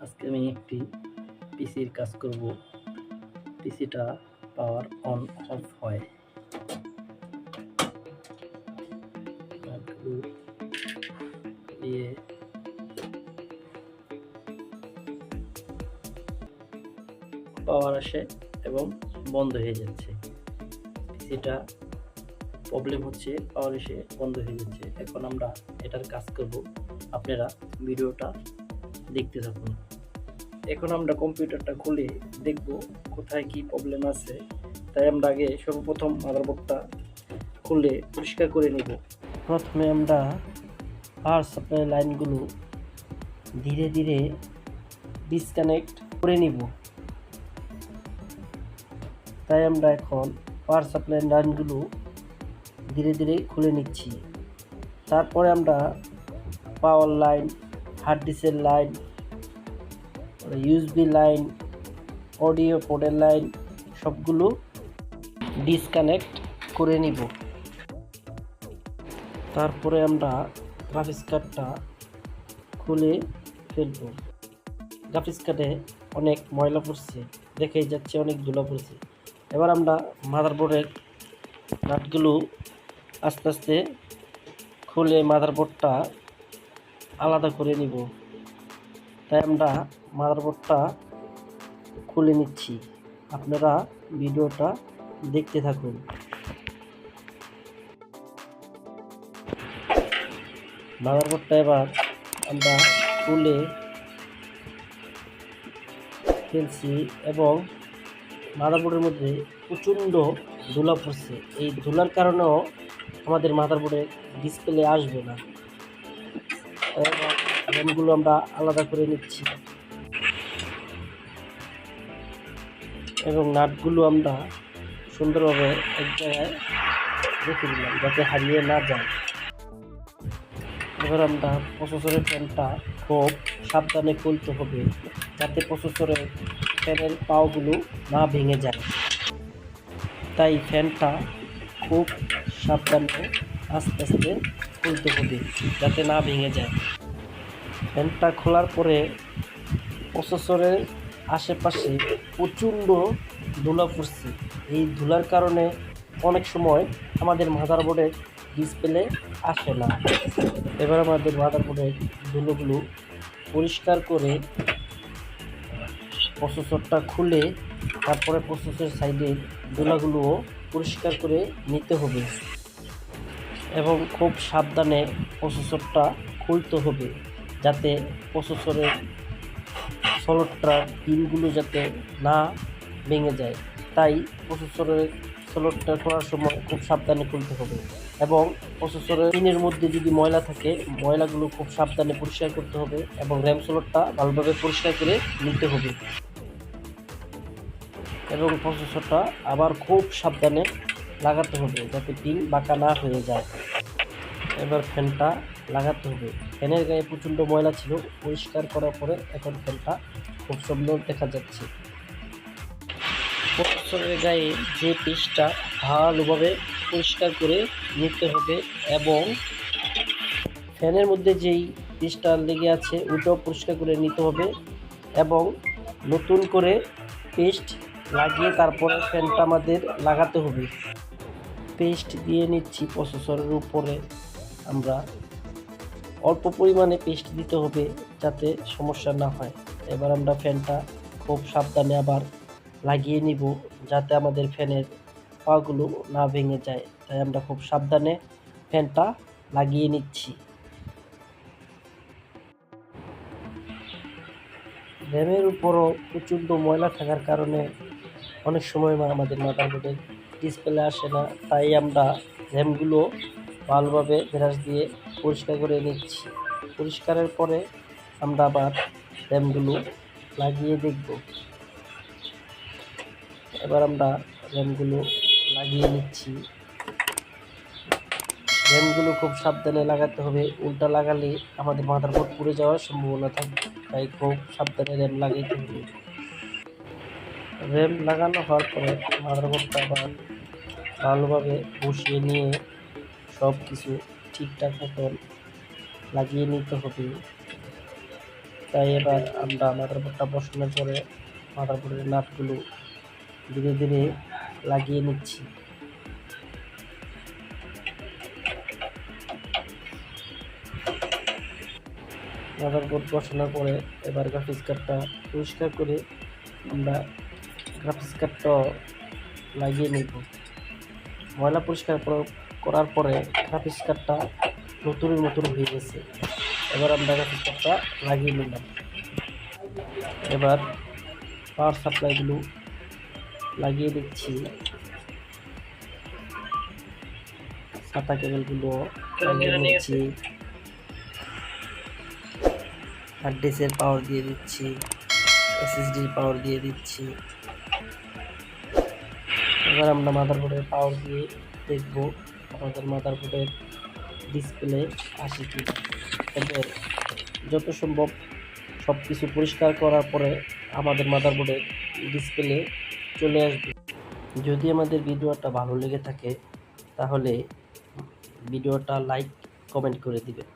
আজকে আমি একটি পিসির কাজ করব। পিসিটা পাওয়ার অন, অফ হয়। পাওয়ার আসে এবং বন্ধ হয়ে যাচ্ছে। পিসিটা প্রবলেম হচ্ছে, পাওয়ার এসে বন্ধ হয়ে যাচ্ছে। এখন আমরা এটার কাজ করব। আপনারা ভিডিওটা দেখতে থাকুন। এখন আমরা কম্পিউটারটা খুলে দেখব কোথায় কি প্রবলেম আছে। তাই আমরা আগে সর্বপ্রথম মাদারবোর্ডটা খুলে পরিষ্কার করে নেব। প্রথমে আমরা পাওয়ার সাপ্লাই লাইনগুলো ধীরে ধীরে ডিসকানেক্ট করে নিব। তাই আমরা এখন পাওয়ার সাপ্লাই লাইনগুলো ধীরে ধীরে খুলে নিচ্ছি। তারপরে আমরা পাওয়ার লাইন হার্ড ডিস্কের লাইন ইউএসবি লাইন, অডিও পোর্টের লাইন, সবগুলো ডিসকানেক্ট করে নিব। তারপরে আমরা গ্রাফিক্স কার্ডটা খুলে ফেলব। গ্রাফিক্স কার্ডে অনেক ময়লা পড়ছে, দেখেই যাচ্ছে অনেক ধুলা পড়ছে। এবার আমরা মাদারবোর্ডের নাটগুলো আস্তে আস্তে খুলে মাদারবোর্ডটা আলাদা করে নিব। তাই আমরা মাদারবোর্ডটা খুলে নিচ্ছি। আপনারা ভিডিওটা দেখতে থাকুন। মাদারবোর্ডটা এবার আমরা খুলে ফেলছি এবং মাদারবোর্ডের মধ্যে প্রচণ্ড ধুলা পড়ছে। এই ধুলার কারণেও আমাদের মাদারবোর্ডে ডিসপ্লে আসবে না। র্যামগুলো আমরা আলাদা করে নিচ্ছি। এবং নাটগুলো আমরা সুন্দরভাবে এক জায়গায় রেখে দিলাম যাতে হারিয়ে না যায়। এবার আমরা প্রসেসরের ফ্যানটা খুব সাবধানে খুলতে হবে যাতে প্রসেসরের ফ্যানের পাওগুলো না ভেঙে যায়। তাই ফ্যানটা খুব সাবধানে আস্তে আস্তে খুলতে হবে যাতে না ভেঙে যায়। ফ্যানটা খোলার পরে প্রসেসরের আশেপাশে প্রচণ্ড ধুলা পড়ছে। এই ধুলার কারণে অনেক সময় আমাদের মাদারবোর্ডের ডিসপ্লে আসে না। এবার আমাদের মাদারবোর্ডের ধুলোগুলো পরিষ্কার করে প্রসেসরটা খুলে তারপরে প্রসেসর সাইডে ধুলাগুলোও পরিষ্কার করে নিতে হবে এবং খুব সাবধানে প্রসেসরটা খুলতে হবে। যাতে প্রসেসরের সলটটার পিনগুলো যাতে না ভেঙে যায়। তাই প্রসেসরের সলটটা খোলার সময় খুব সাবধানে খুলতে হবে এবং প্রসেসরের পিনের মধ্যে যদি ময়লা থাকে, ময়লাগুলো খুব সাবধানে পরিষ্কার করতে হবে এবং র্যাম সলটটা ভালোভাবে পরিষ্কার করে নিতে হবে। এবং প্রসেসরটা আবার খুব সাবধানে লাগাতে হবে যাতে পিন বাঁকা না হয়ে যায়। এবার ফ্যানটা লাগাতে হবে। ফ্যানের গায়ে প্রচণ্ড ময়লা ছিল, পরিষ্কার করার পরে এখন ফ্যানটা খুব সুন্দর দেখা যাচ্ছে। প্রসেসরের গায়ে যে পিসটা ভালোভাবে পরিষ্কার করে নিতে হবে এবং ফ্যানের মধ্যে যেই পিসটা লেগে আছে ওটাও পরিষ্কার করে নিতে হবে এবং নতুন করে পেস্ট লাগিয়ে তারপরে ফ্যানটা আমাদের লাগাতে হবে। পেস্ট দিয়ে নিচ্ছি প্রসেসরের উপরে। আমরা অল্প পরিমাণে পেস্ট দিতে হবে যাতে সমস্যা না হয়। এবার আমরা ফ্যানটা খুব সাবধানে আবার লাগিয়ে নিব যাতে আমাদের ফ্যানের পাগুলো না ভেঙে যায়। তাই আমরা খুব সাবধানে ফ্যানটা লাগিয়ে নিচ্ছি। র্যামের উপরও প্রচণ্ড ময়লা থাকার কারণে অনেক সময় আমাদের মাদারবোর্ডের ডিসপ্লে আসে না। তাই আমরা র্যামগুলো ভালোভাবে ব্রাশ দিয়ে পরিষ্কার করে নিচ্ছি। পরিষ্কারের পরে আমরা আবার র্যামগুলো লাগিয়ে দেখব। এবার আমরা র্যামগুলো লাগিয়ে নিচ্ছি। র্যামগুলো খুব সাবধানে লাগাতে হবে। উল্টা লাগালে আমাদের মাদারবোর্ড পুড়ে যাওয়ার সম্ভাবনা থাকবে। তাই খুব সাবধানে র্যাম লাগাইতে হবে র্যাম লাগানো হওয়ার পরে মাদারবোর্ডটা আবার ভালোভাবে বসিয়ে নিয়ে সব কিছু ঠিকঠাক মতন লাগিয়ে নিতে হবে। তাই এবার আমরা মাদারবোর্ডটা বসানোর পরে মাদারবোর্ডের নাটগুলো ধীরে ধীরে লাগিয়ে নিচ্ছি। মাদারবোর্ড বসানোর পরে এবার গ্রাফিক্স কার্ডটা পরিষ্কার করে আমরা গ্রাফিক্স কার্ডটা লাগিয়ে নেব। ময়লা পরিষ্কার কর- করার পরে গ্রাফিক্স কার্ডটা নতুনের মতন হয়ে গেছে। এবার আমরা গ্রাফিক্স কার্ডটা লাগিয়ে নিলাম। এবার পাওয়ার সাপ্লাইগুলো লাগিয়ে দিচ্ছি। সাতা কেবলগুলো লাগিয়ে নিচ্ছি হার্ড ডিস্কের পাওয়ার দিয়ে দিচ্ছি। এসএসডির পাওয়ার দিয়ে দিচ্ছি। এবার আমরা মাদারবোর্ডের পাওয়ার দিয়ে দেখব। আমাদের মাদারবোর্ডের ডিসপ্লে আসি কি তবে যত সম্ভব সব কিছু পরিষ্কার করার পরে আমাদের মাদারবোর্ডের ডিসপ্লে চলে আসবে। যদি আমাদের ভিডিওটা ভালো লেগে থাকে, তাহলে ভিডিওটা লাইক কমেন্ট করে দিবেন।